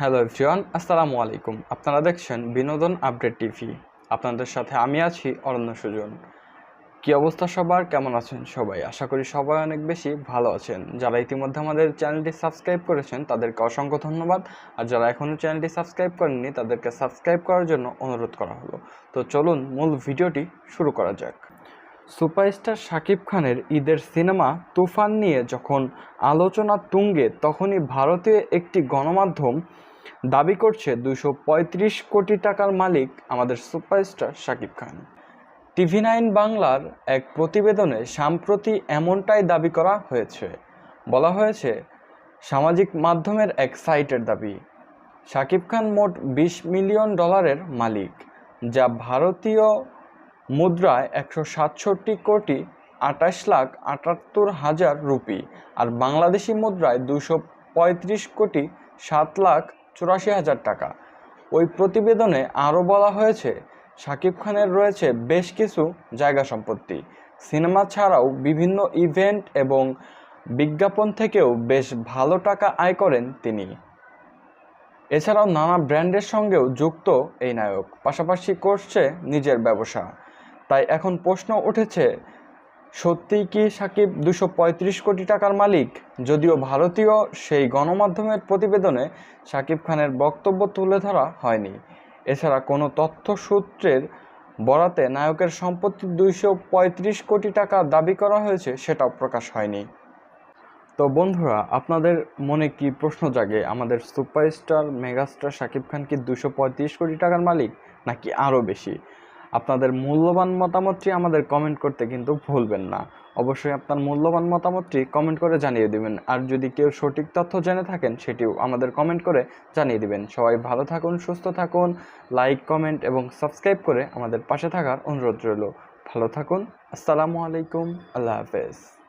Hello everyone, আসসালামু আলাইকুম। আপনারা দেখছেন বিনোদন আপডেট টিভি। আপনাদের সাথে আমি আছি অরণ্য সুজন। কী অবস্থা সবার? কেমন আছেন সবাই? আশা করি সবাই অনেক বেশি ভালো আছেন। যারা ইতিমধ্যে আমাদের চ্যানেলটি সাবস্ক্রাইব করেছেন, তাদেরকে অসংখ্য ধন্যবাদ। আর যারা এখনও চ্যানেলটি সাবস্ক্রাইব করেননি, তাদেরকে সাবস্ক্রাইব করার জন্য অনুরোধ করা হলো। তো চলুন মূল ভিডিওটি শুরু করা যাক। সুপারস্টার শাকিব খানের ঈদের সিনেমা তুফান নিয়ে যখন আলোচনা তুঙ্গে, তখনই ভারতীয় একটি গণমাধ্যম দাবি করছে দুশো কোটি টাকার মালিক আমাদের superstar Shakib Khan. TV nine বাংলার এক প্রতিবেদনে সাম্প্রতি এমনটাই দাবি করা হয়েছে। বলা হয়েছে, সামাজিক মাধ্যমের এক সাইটের দাবি, শাকিব খান মোট বিশ মিলিয়ন ডলারের মালিক, যা ভারতীয় মুদ্রায় একশো সাতষট্টি কোটি আটাশ লাখ আটাত্তর হাজার রুপি আর বাংলাদেশি মুদ্রায় দুশো পঁয়ত্রিশ কোটি সাত লাখ চুরাশি হাজার টাকা। ওই প্রতিবেদনে আরও বলা হয়েছে, শাকিব খানের রয়েছে বেশ কিছু জায়গা সম্পত্তি। সিনেমা ছাড়াও বিভিন্ন ইভেন্ট এবং বিজ্ঞাপন থেকেও বেশ ভালো টাকা আয় করেন তিনি। এছাড়াও নানা ব্র্যান্ডের সঙ্গেও যুক্ত এই নায়ক, পাশাপাশি করছে নিজের ব্যবসা। তাই এখন প্রশ্ন উঠেছে, সত্যিই কি সাকিব দুশো কোটি টাকার মালিক? যদিও ভারতীয় সেই গণমাধ্যমের প্রতিবেদনে সাকিব খানের বক্তব্য তুলে ধরা হয়নি। এছাড়া কোনো তথ্য সূত্রের বরাতে নায়কের সম্পত্তি দুইশো পঁয়ত্রিশ কোটি টাকা দাবি করা হয়েছে সেটাও প্রকাশ হয়নি। তো বন্ধুরা, আপনাদের মনে কি প্রশ্ন জাগে, আমাদের সুপারস্টার মেগাস্টার শাকিব খান কি দুশো কোটি টাকার মালিক নাকি আরও বেশি? আপনাদের মূল্যবান মতামতটি আমাদের কমেন্ট করতে কিন্তু ভুলবেন না। অবশ্যই আপনার মূল্যবান মতামতটি কমেন্ট করে জানিয়ে দিবেন। আর যদি কেউ সঠিক তথ্য জেনে থাকেন, সেটিও আমাদের কমেন্ট করে জানিয়ে দিবেন। সবাই ভালো থাকুন, সুস্থ থাকুন লাইক কমেন্ট এবং সাবস্ক্রাইব করে আমাদের পাশে থাকার অনুরোধ রইল। ভালো থাকুন, আসসালামু আলাইকুম, আল্লাহ হাফেজ।